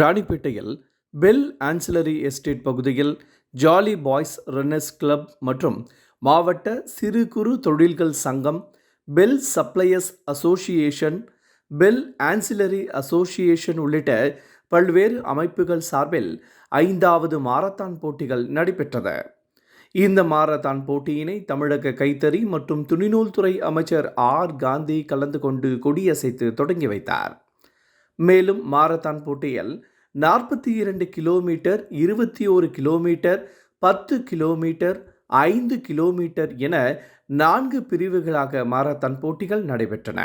ராணிப்பேட்டையில் BHEL ancillary estate பகுதியில் jolly boys runners club மற்றும் மாவட்ட சிறு குறு தொழில்கள் சங்கம் BHEL suppliers association BHEL ancillary association உள்ளிட்ட பல்வேறு அமைப்புகள் சார்பில் ஐந்தாவது மாரத்தான் போட்டிகள் நடைபெற்றது இந்த மாரத்தான் போட்டியினை தமிழக கைத்தறி மற்றும் துணிநூல் துறை அமைச்சர் ஆர். காந்தி கலந்து கொண்டு கொடியசைத்து தொடங்கி வைத்தார். மேலும் மாரத்தான் போட்டியில் நாற்பத்தி இரண்டு கிலோமீட்டர் இருபத்தி ஒரு கிலோமீட்டர் பத்து கிலோமீட்டர் ஐந்து கிலோமீட்டர் என நான்கு பிரிவுகளாக மாரத்தான் போட்டிகள் நடைபெற்றன.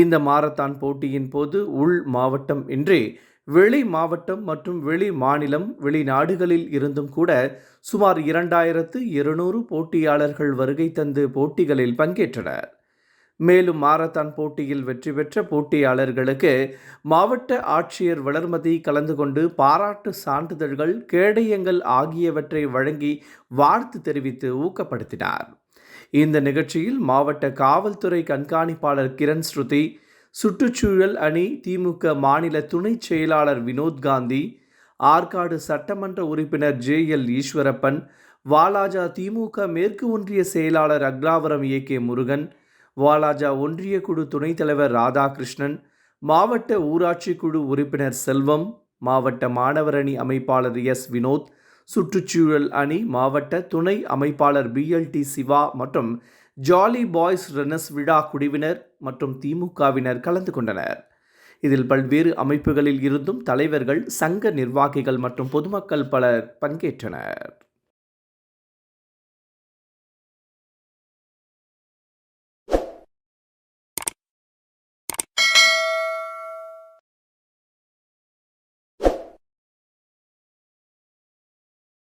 இந்த மாரத்தான் போட்டியின் போது உள் மாவட்டம் இன்றி வெளி மாவட்டம் மற்றும் வெளி மாநிலம் வெளிநாடுகளில் இருந்தும் கூட சுமார் இரண்டாயிரத்து இருநூறு போட்டியாளர்கள் வருகை தந்து போட்டிகளில் பங்கேற்றனர். மேலும் மாரத்தான் போட்டியில் வெற்றி பெற்ற போட்டியாளர்களுக்கு மாவட்ட ஆட்சியர் வளர்மதி கலந்து கொண்டு பாராட்டு சான்றிதழ்கள் கேடயங்கள் ஆகியவற்றை வழங்கி வாழ்த்து தெரிவித்து ஊக்கப்படுத்தினார். இந்த நிகழ்ச்சியில் மாவட்ட காவல்துறை கண்காணிப்பாளர் கிரண் ஸ்ருதி சுற்றுச்சூழல் அணி திமுக மாநில துணை செயலாளர் வினோத் காந்தி ஆற்காடு சட்டமன்ற உறுப்பினர் ஜே எல் ஈஸ்வரப்பன் வாலாஜா திமுக மேற்கு ஒன்றிய செயலாளர் அக்லாவரம் ஏ கே முருகன் வாலாஜா ஒன்றிய குழு துணைத் தலைவர் ராதாகிருஷ்ணன் மாவட்ட ஊராட்சி குழு உறுப்பினர் செல்வம் மாவட்ட மாணவரணி அமைப்பாளர் எஸ் வினோத் சுற்றுச்சூழல் அணி மாவட்ட துணை அமைப்பாளர் பிஎல்டி சிவா மற்றும் ஜாலி பாய்ஸ் ரன்னர்ஸ் விழா குடிவினர் மற்றும் திமுகவினர் கலந்து கொண்டனர். இதில் பல்வேறு அமைப்புகளில் இருந்தும் தலைவர்கள் சங்க நிர்வாகிகள் மற்றும் பொதுமக்கள் பலர் பங்கேற்றனர்.